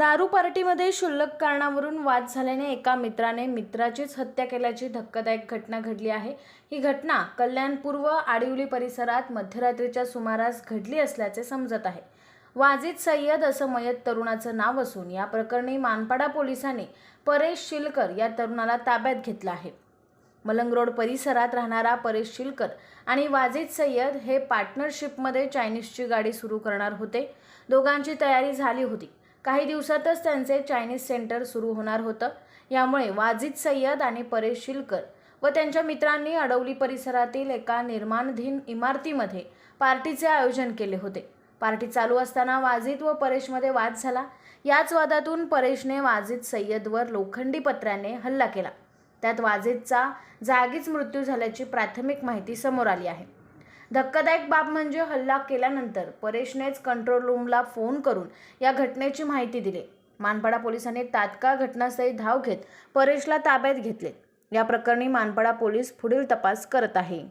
दारू पार्टीमध्ये क्षुल्लक कारणावरून वाद झाल्याने एका मित्राने मित्राचीच हत्या केल्याची धक्कादायक घटना घडली आहे. ही घटना कल्याणपूर्व आडिवली परिसरात मध्यरात्रीच्या सुमारास घडली असल्याचे समजत आहे. वाजिद सय्यद असं मयत तरुणाचं नाव असून या प्रकरणी मानपाडा पोलिसांनी परेश शिलकर या तरुणाला ताब्यात घेतलं आहे. मलंग रोड परिसरात राहणारा परेश शिलकर आणि वाजिद सय्यद हे पार्टनरशिपमध्ये चायनीजची गाडी सुरू करणार होते. दोघांची तयारी झाली होती. काही दिवसातच त्यांचे चायनीज सेंटर सुरू होणार होतं. यामुळे वाजिद सय्यद आणि परेश शिलकर व त्यांच्या मित्रांनी अडवली परिसरातील एका निर्माणधीन इमारतीमध्ये पार्टीचे आयोजन केले होते. पार्टी चालू असताना वाजिद व परेशमध्ये वाद झाला. याच वादातून परेशने वाजिद सय्यदवर लोखंडी पत्र्याने हल्ला केला. त्यात वाजिदचा जागीच मृत्यू झाल्याची प्राथमिक माहिती समोर आली आहे. धक्कादायक बाब म्हणजे हल्ला केल्यानंतर परेशनेच कंट्रोल रूमला फोन करून या घटनेची माहिती दिली. मानपाडा पोलिसांनी तात्काळ घटनास्थळी धाव घेत परेशला ताब्यात घेतले. या प्रकरणी मानपाडा पोलीस पुढील तपास करत आहे.